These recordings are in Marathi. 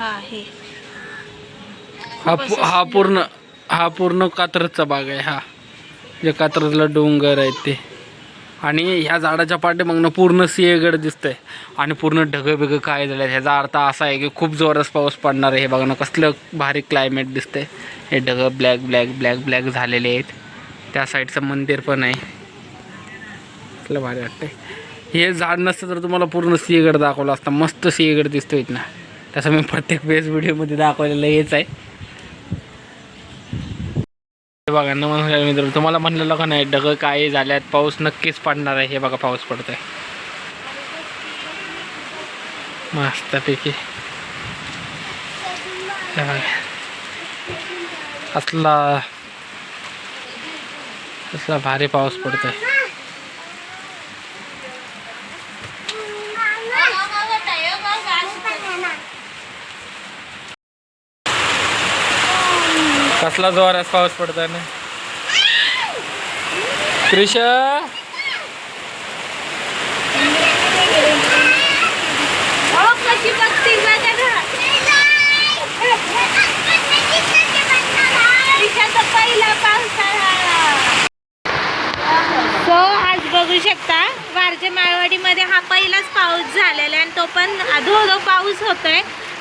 हा हे हा पू- हा पूर्ण हा पूर्ण कात्रजचा भाग आहे हा. जे कात्रजला डोंगर आहेत ते. आणि ह्या झाडाच्या पाठीमागनं पूर्ण सिंहगड दिसतंय. आणि पूर्ण ढगं बिगं काय झालं ह्याचा अर्थ असा आहे की खूप जोरात पाऊस पडणार आहे. हे बघा ना कसलं भारी क्लायमेट दिसतंय. हे ढगं ब्लॅक ब्लॅक ब्लॅक ब्लॅक झालेले आहेत. त्या साईडचं मंदिर पण आहे. कसलं भारी वाटतंय. हे झाड नसतं तर तुम्हाला पूर्ण सिंहगड दाखवलं असतं. मस्त सिंहगड दिसतोय ना तसं मी प्रत्येक वेळेस व्हिडिओमध्ये दाखवलेलं हेच आहे. हे बघा नमस्कार मित्र तुम्हाला म्हणलेलं का नाही ढग काय झाल्यात पाऊस नक्कीच पडणार आहे. हे बघा पाऊस पडतोय. मस्तपैकी. असला असला भारी पाऊस पडतोय. कसला जोरात पाऊस पडतोय ना. क्रिशा हो, सो आज बघू शकता वारजे माळवाडीमध्ये हा पहिलाच पाऊस झालेला आहे आणि तो पण अधो धो पाऊस होतोय.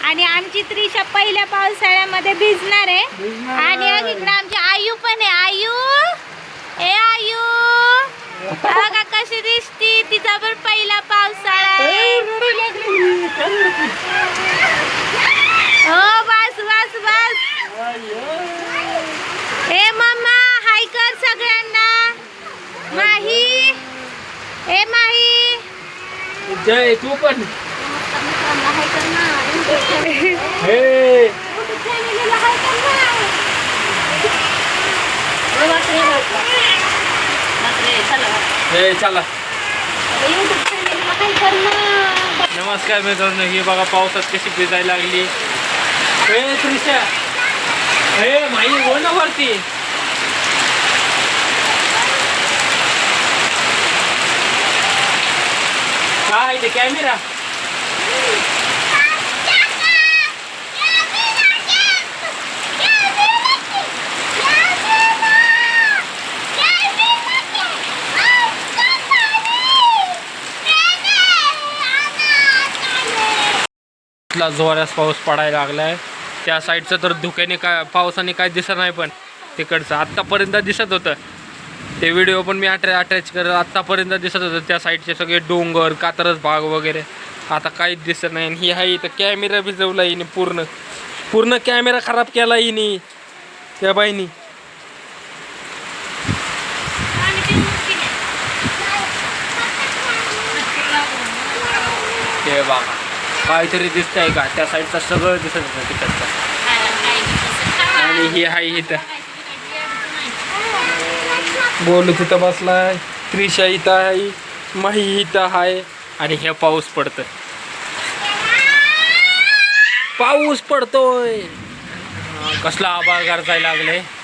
आणि आमची त्रिशा पहिल्या पावसाळ्यामध्ये भिजणार आहे. आणि इकडे आमची आयू पण आहे. आयू? ए आयू? बघा कशी दिसती तिचा पण पहिला पावसाळा हो बस बस बस. ए मम्मा हाय कर सगळ्यांना. माही. ए माही. जय तू पण. हाय कर ना. हे हे चला. नमस्कार मित्रांनो ही बघा पावसात कशी भिजायला लागली. हे त्रिशा. हे माई हो ना वरती. काय ते कॅमेरा साईडला जोरास पाऊस पडायला लागलाय. त्या साईडचं तर धुक्याने काय पावसाने काय दिसत नाही पण तिकडचं आत्तापर्यंत दिसत होतं. ते व्हिडिओ पण मी अटॅ अटॅच करत आत्तापर्यंत दिसत होतं. त्या साईडचे सगळे डोंगर कातरच भाग वगैरे. आता काहीच दिसत नाही. आणि ही आहे इथं कॅमेरा भिजवला हिने पूर्ण. पूर्ण कॅमेरा खराब केला हिने. त्या बाईनी. ते बघा. काहीतरी दिसतंय का? त्या साईडचं सगळं दिसत होतं तिकडचं. आणि ही आहे इथं. बोलू तिथं बसलाय. त्रिशा इथं आहे. मही इथं आहे. आणि हे पाऊस पडतोय. पाऊस पडतोय. कसला आभाळ गारजायला लागले